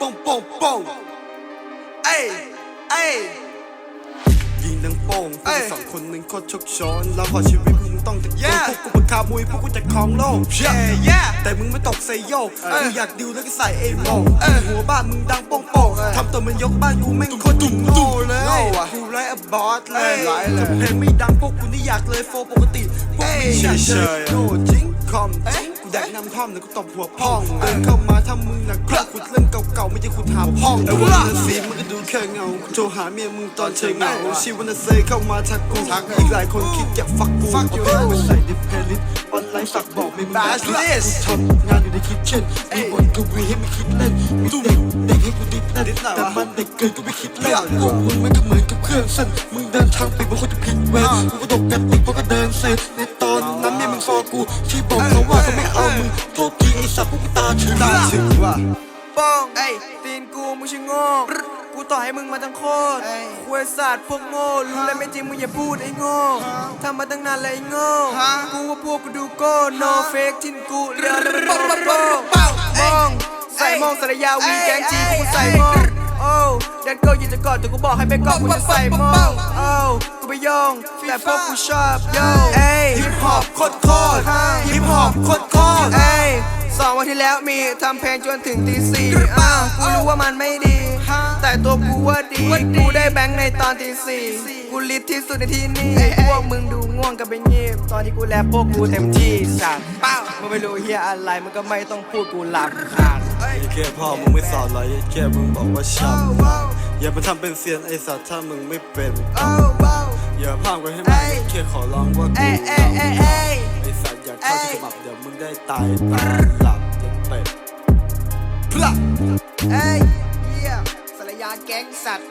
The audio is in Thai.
ป้องป้องป้องเอ้ยเอ้ยยิงดังโป่งพวกกูสองคนมันโคตรชกช้อนแล้วขอชีวิตมึงต้องตะโกนพวกกูเป็นคามุยพวกกูจะครองโลกแต่มึงไม่ตกใส่โยกมึงอยากดิวแล้วก็ใส่เอโมหัวบ้านมึงดังโป่งโป่งทำตัวมันยกบ้านกูแม่งโคตรจุ่มโง่เลยกูไรอะบอสเลยถ้าเพลงไม่ดังพวกกูนี่อยากเลยโฟปกติพวกมึงอยากเจอโง่จริงคอมจริงกู แดกน้ำท่อมแล้วกูตบหัวพ่องเดินเข้ามาถ้ามึงหนักกล้าขุดเรื่องเก่าๆ ไม่ใช่ขุดหาพ่องแต่วันนั้นสีมึงก็ดูแค่เงากูโทรหาเมียมึงตอนเชิงเหงาชีวันนั้นเซยเข้ามาทักกูอีกหลายคนคิดจะฟักกูฟักอยู่กูใส่ดิเพลิสออนไลน์ฝากบอกไม่มึงได้ทำงานอยู่ในคิทเช่นมีบทกวีให้ไม่คิดเล่นมีเด็กเด็กให้กูติดเล่นแต่มันเด็กเกินกูไม่คิดเล่นพวกมึงมันก็เหมือนกับเครื่องเส้นมึงเดินทางไปบางคนจะผิดเวรกูก็ตกกันติดเพราะก็เดินเซในตอนนั้นเนี่ยมึงฟอกู ที่บอกเขาว่าเขาไม่เอามึงโทษทีไอ้สัตว์พวกกูตาถึงตาถึงว่าป้องไอ้ตีนกูมึงช่างโง่กูต่อให้มึงมาทั้งโคตรคุยศาสตร์พวกโง่รู้แล้วไม่จริงมึงอย่าพูดไอ้โง่ทำมาตั้งนานแล้วไอ้โง่กูว่าพวกกูดูโก้ no fake ทินกูเรือแล้วป้องป้องป้องมองใส่มองสระยาวีแกงจีกูใส่มองโอ้แดนเกิลยืนจะกอดแต่กูบอกให้ไปกอดกูจะใส่มองโอ้กูไปย่องแต่พวกกูชอบโย่เอ้ย ฮิปฮอปโคตรโคตรฮิปฮอปโคตรโคตรเอ้ยสองวันที่แล้วมีทำเพลงจนถึงตีสี่อ้าวกูรู้ว่ามันไม่ดี แต่ตัวกูว่าดี กูได้แบงค์ในตอนตีสี่กูลิทที่สุดในที่นี่พวกมึงดูง่วงกันไปเงียบตอนที่กูแลพวกกูเต็มที่สัตว์เป้ามึงไม่รู้เฮียอะไรมันก็ไม่ต้องพูดกูหลับขาดแค่พ่อมึงไม่สอนเลยแค่มึงบอกว่าช้ำอย่ามาทำเป็นเซียนไอ้สัตว์ถ้ามึงไม่เป็น อย่าพามกันให้มันแค่ขอร้องว่ากูเอ้ยเอ้ยเอ้ยเอ้ยไอ้สัตว์อยากเข้าที่ขมับเดี๋ยวมึงได้ตายตาหลับเย็นเป็ดพลัก เอ้ยเฮียสระยาแก๊งสัตว์